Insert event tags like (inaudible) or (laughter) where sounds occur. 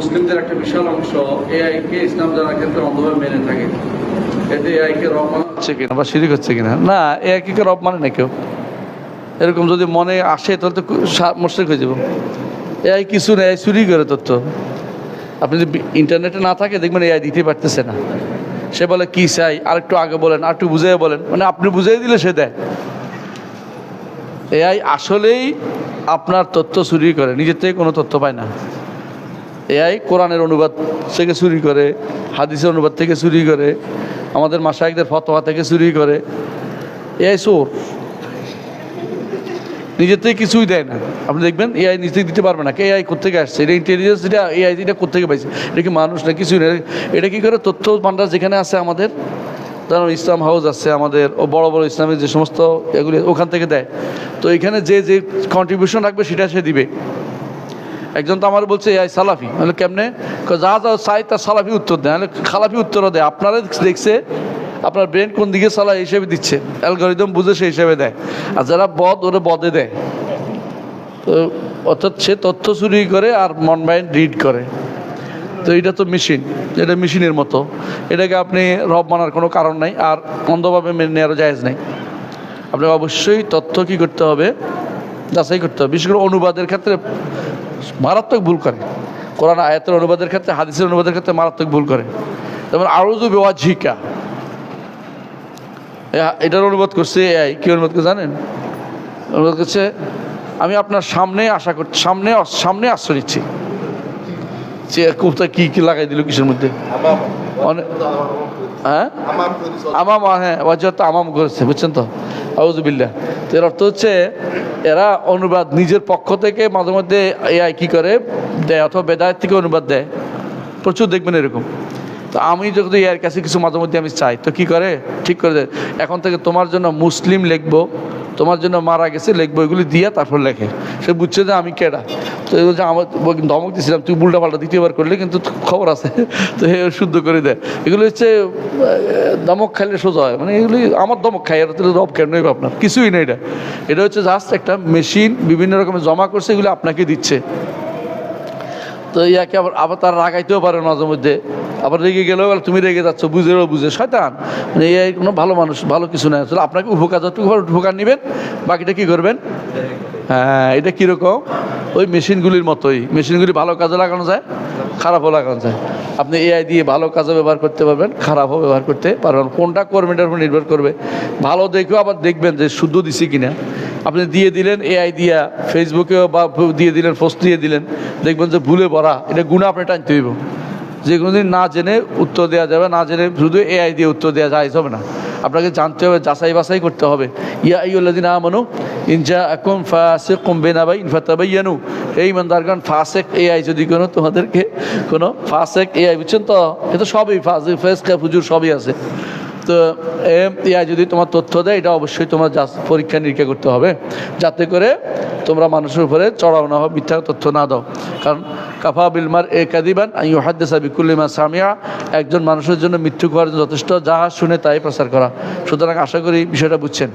মুসলিমদের একটা বিশাল অংশ এআইকে ইসলাম জানার ক্ষেত্রে অন্ধভাবে মেনে থাকে। এতে এআইকে রহমান হচ্ছে কিনা বা শিরিক হচ্ছে কিনা? না, এআইকে রব মানে না কেউ। এরকম যদি মনে আসে, তাহলে তো মুশরিক হয়ে যাব। এআই কিছু নেই চুরি করে তথ্য। আপনি যদি ইন্টারনেটে না থাকে, দেখবেন এআই দিতে পারতেছে না। সে বলে, কি চাই? আর একটু আগে বলেন, আর একটু বুঝিয়ে বলেন। মানে আপনি বুঝিয়ে দিলে সে দেয়। এআই আসলেই আপনার তথ্য চুরি করে, নিজের থেকে কোনো তথ্য পায় না। এআই কোরআনের অনুবাদ থেকে চুরি করে, হাদিসের অনুবাদ থেকে চুরি করে, আমাদের মাসায়কদের ফতোয়া থেকে চুরি করে। এআই চোর। নিজের থেকে কিছুই দেয় না। আপনি দেখবেন এআই নিজে থেকে দিতে পারবে না কে এআই কোথেকে আসছে? এটা ইন্টেলিজেন্স এটা এআই, এটা কোথেকে পাইছে? এটা কি মানুষ না কিছুই না? এটা কি করে? তথ্য ভান্ডার যেখানে আছে আমাদের ধরুন ইসলাম হাউস আছে আমাদের, ও বড় বড় ইসলামের যে সমস্ত এগুলি ওখান থেকে দেয়। তো এখানে যে যে কন্ট্রিবিউশন রাখবে সেটা সে দিবে। একজন তো আমার বলছে, এই সালাফি। মানে কেমনে? যা যা চাই তার সালাফি উত্তর দেয় খালাফি উত্তরও দেয়। আপনারা দেখছে, আপনার ব্রেন কোন দিকে চালা হিসেবে দিচ্ছে। অ্যালগোরিদম বুঝে সেই হিসেবে দেয়। আর যারা বদ, ওরা বদে দেয়। তো অর্থাৎ সে তথ্য চুরি করে আর মন মাইন্ড রিড করে। তো এটা তো মেশিন। এটা মেশিনের মতো। এটাকে আপনি রব মানার কোনো কারণ নাই আর অন্ধভাবে মেনে নেওয়ারও জায়েজ নেই। আপনাকে অবশ্যই তথ্য কী করতে হবে? যাচাই করতে হবে। বিশেষ করে অনুবাদের ক্ষেত্রে মারাত্মক ভুল করে। কোরআন আয়াতের অনুবাদের ক্ষেত্রে হাদিসের অনুবাদের ক্ষেত্রে মারাত্মক ভুল করে। যেমন আরজু বেওয়া ঝিকা এটার অনুবাদ করছে এআই। কি অনুবাদ করে জানেন? অনুবাদ করছে আমি আপনার সামনে আশা করছি সামনে সামনে আশ্রয় নিচ্ছি। যে কোথায় কী কী লাগাই দিল কিসের মধ্যে? অনেক হ্যাঁ? আমাম হ্যাঁ আমাম করেছে বুঝছেন তো? আউজুবিল্লা তো এর অর্থ হচ্ছে, এরা অনুবাদ নিজের পক্ষ থেকে মাঝে মধ্যে এআই কী করে, দেয় অথবা বেদায়ের থেকে অনুবাদ দেয়। প্রচুর দেখবেন এরকম। তো আমি যদি এর কাছে কিছু মাঝে মধ্যে আমি চাই, তো কি করে? ঠিক করে দেয়। এখন থেকে তোমার জন্য মুসলিম লিখব তোমার জন্য মারা গেছে, লেখবো এগুলি দিয়ে তারপর লেখে। সে বুঝছে যে আমি কেডা? তো এই বলছে, আমার ধমক দিয়েছিলাম তুই উল্টা পাল্টা দ্বিতীয়বার করলে, কিন্তু খবর আছে। (laughs) তো হে শুদ্ধ করে দেয়। এগুলো হচ্ছে দমক খাইলে সোজা হয়। মানে এগুলি আমার দমক খাই আর রব কেন আপনার কিছুই নেই এটা। এটা হচ্ছে জাস্ট একটা মেশিন বিভিন্ন রকমের জমা করছে, এগুলি আপনাকে দিচ্ছে। তো ইয়াকে আবার আবার তারা রাগাইতেও পারে মাঝে মধ্যে। আবার রেগে গেলেও তুমি রেগে যাচ্ছ বুঝেও বুঝে শয়তান মানে এই কোনো ভালো মানুষ, ভালো কিছু নয় আসলে আপনাকে উপকার, যতটুকু উপকার নেবেন, বাকিটা কি করবেন? হ্যাঁ এটা কীরকম? ওই মেশিনগুলির মতোই। মেশিনগুলি ভালো কাজে লাগানো যায়, খারাপও লাগানো যায়। আপনি এআই দিয়ে ভালো কাজও ব্যবহার করতে পারবেন, খারাপও ব্যবহার করতে পারবেন। কোনটা করবেন এটার উপর নির্ভর করবে, ভালো দেখেও আবার দেখবেন যে শুদ্ধ দিছি কিনা। আপনি দিয়ে দিলেন এআই দিয়া ফেসবুকেও বা দিয়ে দিলেন পোস্ট দিয়ে দিলেন, দেখবেন যে ভুলে ভরা, এটা গুণা আপনি টানতে হইব। যে কোনোদিন না জেনে উত্তর দেওয়া যাবে, না জেনে শুধু এআই দিয়ে উত্তর দেওয়া যায় হবে না। আপনাকে জানতে হবে, যাচাই বাছাই করতে হবে। ইয়া আইউল্লাদিন আমানু ইনজা আকুম ফাসে কম বেনাবাই ইনফাতাবাইয়ানু এই ইমানদারগণ ফাসেক এআই যদি কোনো, তোমাদেরকে কোনো ফাসেক এআই বুঝছেন তো? এ তো সবই ফাসে ফেসকা, ফুজুর সবই আছে। তো এআই যদি তোমার তথ্য দেয়, এটা অবশ্যই তোমার যাচ- পরীক্ষা নিরীক্ষা করতে হবে। যাতে করে তোমরা মানুষের উপরে চড়াও না হও, মিথ্যা তথ্য না দাও। কারণ কাফা বিলমার এ কাদিবান আই হাদ্দেসা বিকুল্লিমা সামিয়া একজন মানুষের জন্য মৃত্যু করার যথেষ্ট, যাহা শুনে তাই প্রচার করা। সুতরাং আশা করি বিষয়টা বুঝছেন।